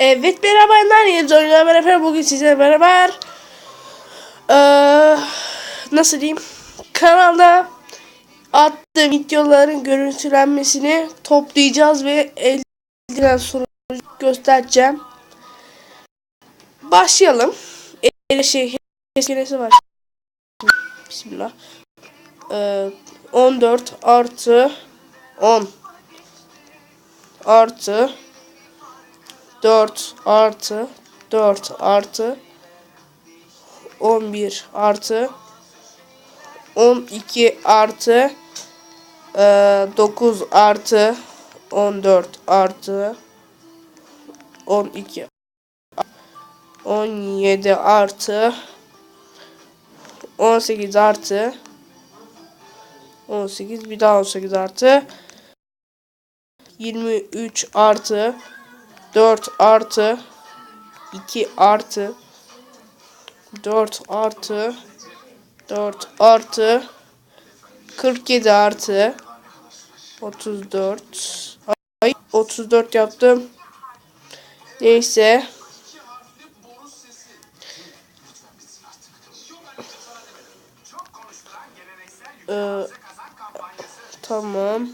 Evet merhaba ben Yeniz Oyunlar beraber bugün sizlerle beraber eee, nasıl diyeyim kanalda attığım videoların görüntülenmesini toplayacağız ve elden sonucu göstereceğim. Başlayalım. E, şey eskelesi var. Bismillah. Eee 14 artı 10 artı 4 artı 4 artı 11 artı 12 artı e, 9 artı 14 artı 12 17 artı 18 artı 18 bir daha 18 artı 23 artı 4 artı. 2 artı. 4 artı. 4 artı. 47 artı. 34 ay 34 yaptım. Neyse. Ee, tamam.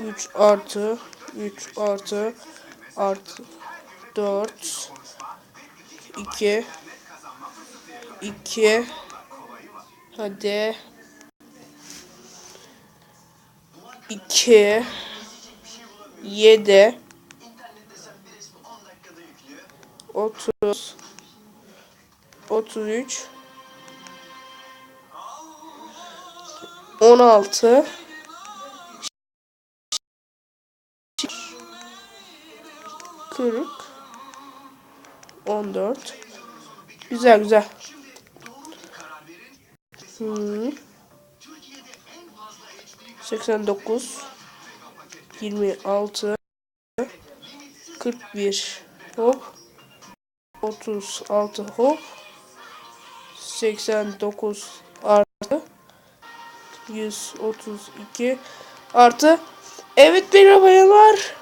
3 artı. 3 artı artı 4 2 2 hadi. 2 7 30 33 16 40 14 Güzel güzel. Hmm. 89 26 41 hop. 36 hop. 89 artı 132 artı. Evet benim bayanlar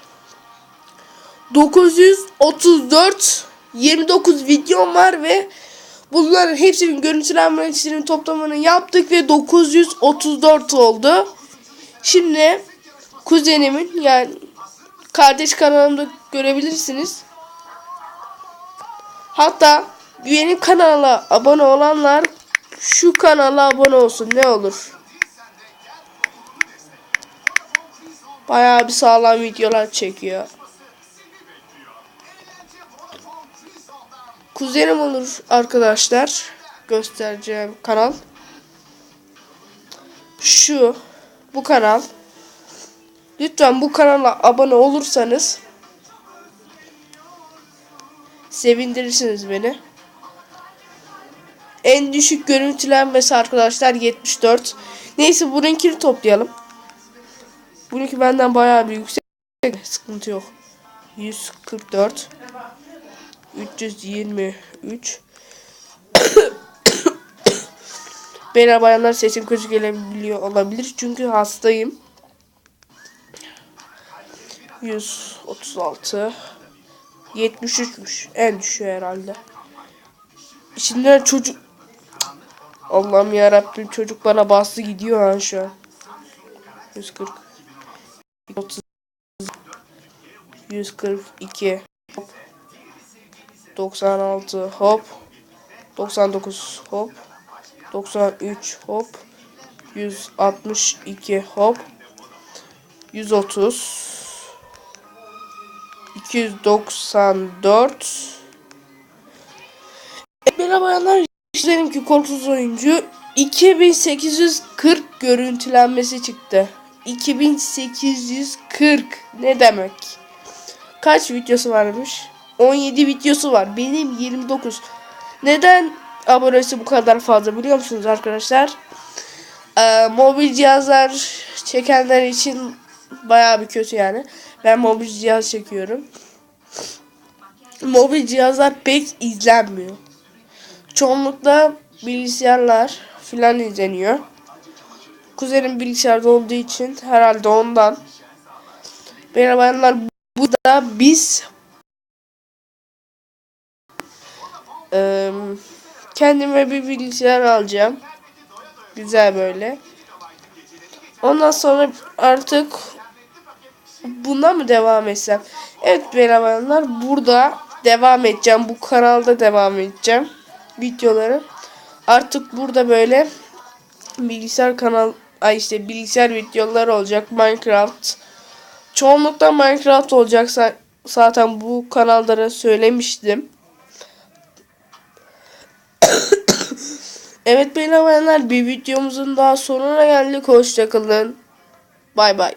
934 29 videom var ve bunların hepsinin görüntülenmesinin toplamını yaptık ve 934 oldu. Şimdi kuzenimin yani kardeş kanalımda görebilirsiniz. Hatta benim kanala abone olanlar şu kanala abone olsun ne olur. Bayağı bir sağlam videolar çekiyor. Kuzenim olur arkadaşlar. Göstereceğim kanal. Şu. Bu kanal. Lütfen bu kanala abone olursanız sevindirirsiniz beni. En düşük görüntülenmesi arkadaşlar 74. Neyse bununkini toplayalım. Bununki benden bayağı bir yüksek. Sıkıntı yok. 144 323 Beyler bayanlar sesim kötü gelebiliyor olabilir çünkü hastayım. 136 73'müş. En düşüyor herhalde. İçinden çocuk Allah'ım ya Rabbim çocuk bana bastı gidiyor ha şu an. 140 30 142 96 hop. 99 hop. 93 hop. 162 hop. 130 294 Merhaba bayanlar benimki korkusuz oyuncu. 2840 görüntülenmesi çıktı. 2840 ne demek? Kaç videosu varmış 17 videosu var. Benim 29. Neden abonesi bu kadar fazla biliyor musunuz arkadaşlar? Ee, mobil cihazlar çekenler için bayağı bir kötü yani. Ben mobil cihaz çekiyorum. Mobil cihazlar pek izlenmiyor. Çoğunlukla bilgisayarlar filan izleniyor. Kuzenim bilgisayarda olduğu için herhalde ondan. Bayanlar burada biz Ee, kendime bir bilgisayar alacağım. Güzel böyle. Ondan sonra artık buna mı devam etsem? Evet merhabalar burada devam edeceğim. Bu kanalda devam edeceğim. Videoları. Artık burada böyle bilgisayar kanal ay işte bilgisayar videoları olacak. Minecraft. Çoğunlukla Minecraft olacaksa zaten bu kanallara söylemiştim. Evet merhabalar bir videomuzun daha sonuna geldik. Hoşçakalın. Bay bay.